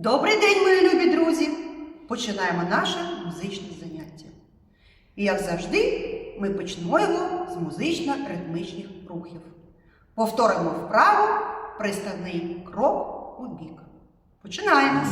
Добрий день, мої любі друзі! Починаємо наше музичне заняття. І як завжди, ми почнемо його з музично-ритмічних рухів. Повторимо вправо приставний крок у бік. Починаємо.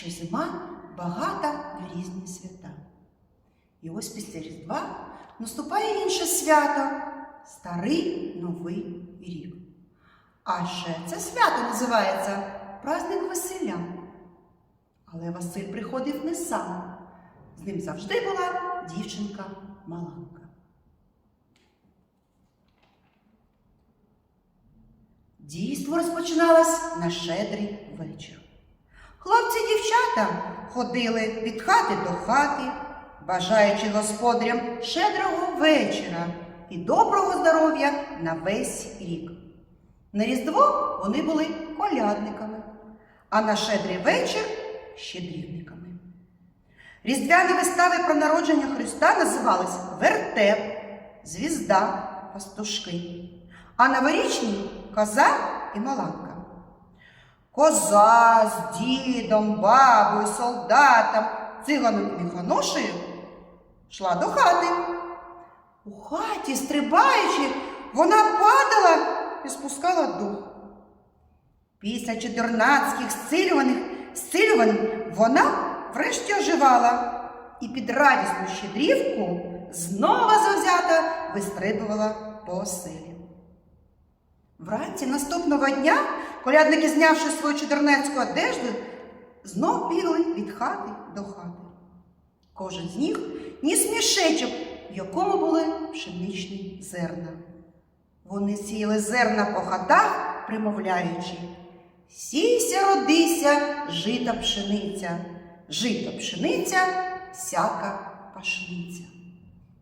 Що зима багата на різні свята. І ось після Різдва наступає інше свято Старий Новий рік. А ще це свято називається Праздник Василя. Але Василь приходив не сам. З ним завжди була дівчинка Маланка. Дійство розпочиналось на щедрий вечір. Хлопці дівчата ходили від хати до хати, бажаючи господарям щедрого вечора і доброго здоров'я на весь рік. На Різдво вони були колядниками, а на щедрий вечір щедрівниками. Різдвяні вистави про народження Христа називались вертеп, звізда, пастушки, а новорічні коза і маланка. Коза з дідом, бабою, солдатом, циганом і міхоношею йшла до хати. У хаті, стрибаючи, вона падала і спускала дух. Після чотирнадцятих зцілюваних зцілювань вона врешті оживала і під радісну щедрівку знову завзято вистрибувала по оселі. Вранці наступного дня колядники, знявши свою чудернецьку одежду, знов бігли від хати до хати. Кожен з них ніс мішечок, в якому були пшеничні зерна. Вони сіяли зерна по хатах, примовляючи Сійся, родися, жита пшениця, жита пшениця, всяка пашниця.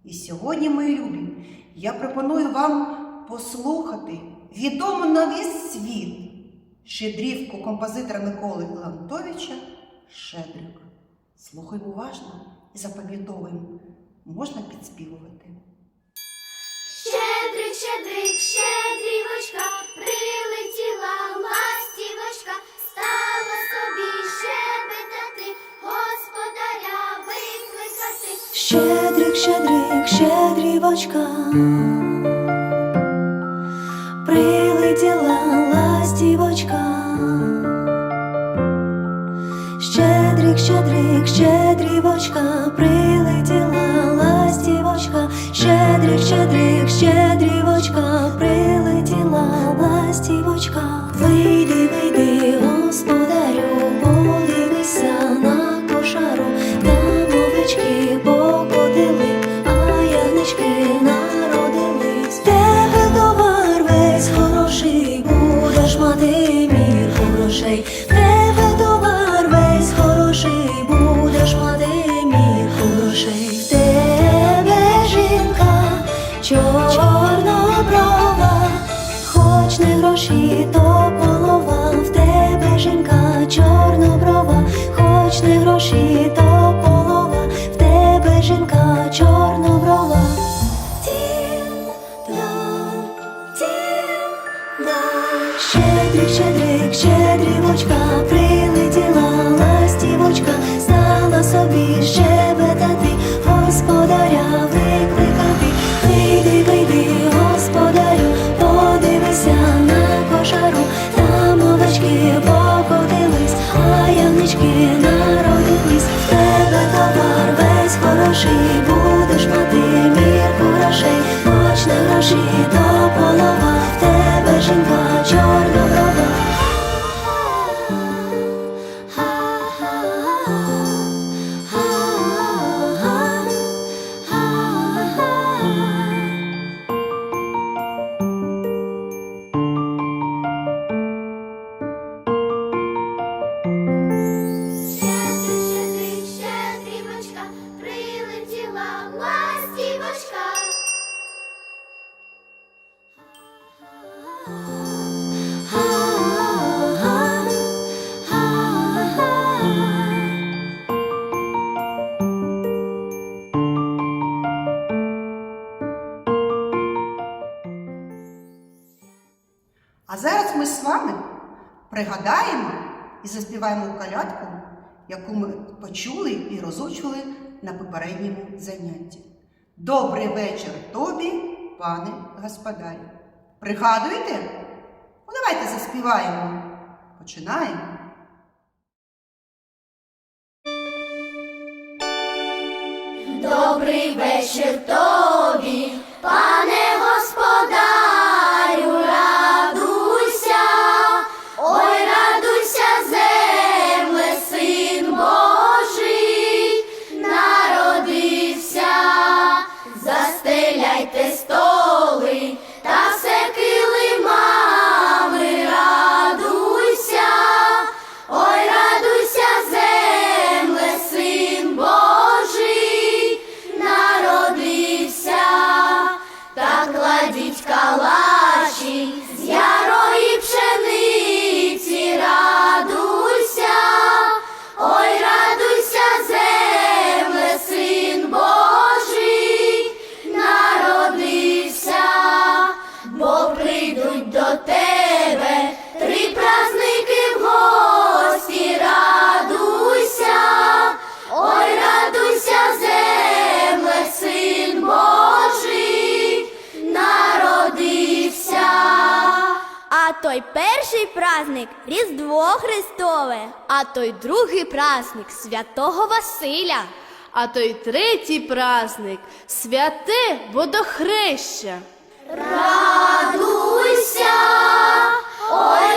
І сьогодні, мої любі, я пропоную вам послухати відому на весь світ щедрівку композитора Миколи Леонтовича Щедрик. Слухаймо уважно і запам'ятовуємо, можна підспівувати. Щедрик, щедрик, щедрівочка, прилетіла ластівочка, стала собі щебетати, господаря викликати. Щедрик, щедрик, щедрівочка, Щедрик, щедрівочка, прилетіла ластівочка. Щедрик, щедрик, пригадаємо і заспіваємо колядку, яку ми почули і розучили на попередньому занятті. Добрий вечір тобі, пане господарю. Пригадуєте? Ну, давайте заспіваємо. Починаємо. Добрий вечір тобі, той перший праздник Різдво Христове, а той другий праздник Святого Василя. А той третій праздник святе водохреща. Радуйся, ой,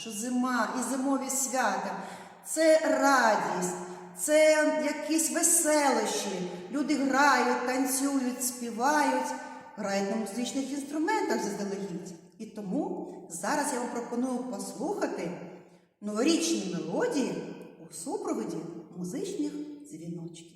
що зима і зимові свята це радість, це якісь веселощі. Люди грають, танцюють, співають, грають на музичних інструментах заздалегідь. І тому зараз я вам пропоную послухати новорічні мелодії у супроводі музичних дзвіночків.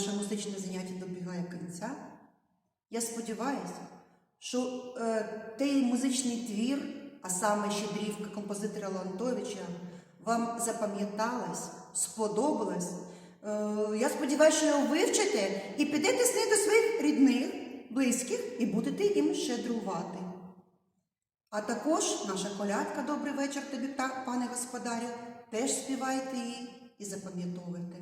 наше музичне заняття добігає кінця. Я сподіваюся, що е, той музичний твір, а саме щедрівка композитора Лантовича, вам запам'яталась, сподобалась. Е, я сподіваюся, що його вивчите і підете з ним до своїх рідних, близьких і будете їм щедрувати. А також наша колядка добрий вечір тобі, пане господарю, теж співайте її і запам'ятовуйте.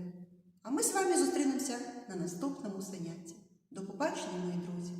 А ми з вами зустрінемося на наступному занятті. До побачення, мої друзі!